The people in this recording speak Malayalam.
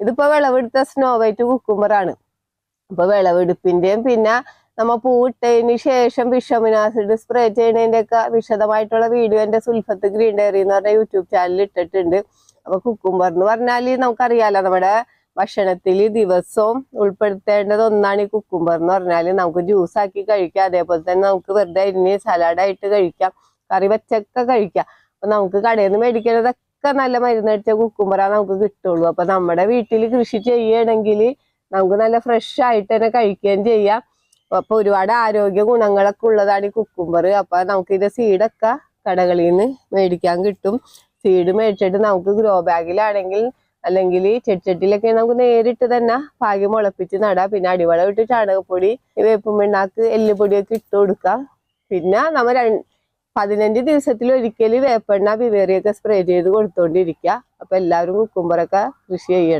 ഇതിപ്പോ വിളവെടുത്ത സ്നോ വൈറ്റ് കുക്കുമ്പറാണ് അപ്പൊ വിളവെടുപ്പിന്റെയും പിന്നെ നമ്മ പൂട്ടതിന് ശേഷം വിഷമിനാസിഡ് സ്പ്രേ ചെയ്യുന്നതിന്റെ ഒക്കെ വിശദമായിട്ടുള്ള വീഡിയോ എന്റെ സുൽഫത്ത് ഗ്രീൻ ഡയറി എന്ന് പറഞ്ഞ യൂട്യൂബ് ചാനലിൽ ഇട്ടിട്ടുണ്ട്. അപ്പൊ കുക്കുംബർ എന്ന് പറഞ്ഞാൽ നമുക്കറിയാലോ നമ്മുടെ ഭക്ഷണത്തിൽ ദിവസവും ഉൾപ്പെടുത്തേണ്ടത് ഒന്നാണ് ഈ കുക്കുംബർ എന്ന് പറഞ്ഞാൽ നമുക്ക് ജ്യൂസ് ആക്കി കഴിക്കാം. അതേപോലെ തന്നെ നമുക്ക് വെറുതെ അരിഞ്ഞ് സലാഡായിട്ട് കഴിക്കാം. കറി വെച്ചൊക്കെ കഴിക്കാം. അപ്പൊ നമുക്ക് കടയിൽ നിന്ന് മേടിക്കുന്നതൊക്കെ നല്ല മരുന്നടിച്ച കുക്കുമ്പറ നമുക്ക് കിട്ടുള്ളൂ. അപ്പൊ നമ്മുടെ വീട്ടിൽ കൃഷി ചെയ്യണമെങ്കിൽ നമുക്ക് നല്ല ഫ്രഷ് ആയിട്ട് തന്നെ കഴിക്കുകയും ചെയ്യാം. അപ്പൊ ഒരുപാട് ആരോഗ്യ ഗുണങ്ങളൊക്കെ ഉള്ളതാണ് ഈ കുക്കുമ്പർ. അപ്പൊ നമുക്ക് ഇത് സീഡൊക്കെ കടകളിൽ നിന്ന് മേടിക്കാൻ കിട്ടും. സീഡ് മേടിച്ചിട്ട് നമുക്ക് ഗ്രോ ബാഗിലാണെങ്കിൽ അല്ലെങ്കിൽ ചെടിച്ചട്ടിയിലൊക്കെ നമുക്ക് നേരിട്ട് തന്നെ പാകി മുളപ്പിച്ച് നടാം. പിന്നെ അടിവളം ഇട്ട് ചാണകപ്പൊടി വേപ്പും പിണ്ണാക്ക് എല്ലുപൊടിയൊക്കെ ഇട്ട് കൊടുക്കാം. പിന്നെ നമ്മൾ പതിനഞ്ച് ദിവസത്തിൽ ഒരിക്കൽ വേപ്പെണ്ണ വിവേറിയൊക്കെ സ്പ്രേ ചെയ്ത് കൊടുത്തോണ്ടിരിക്കുക അപ്പൊ എല്ലാവരും കുക്കുമ്പറൊക്കെ കൃഷി ചെയ്യണം.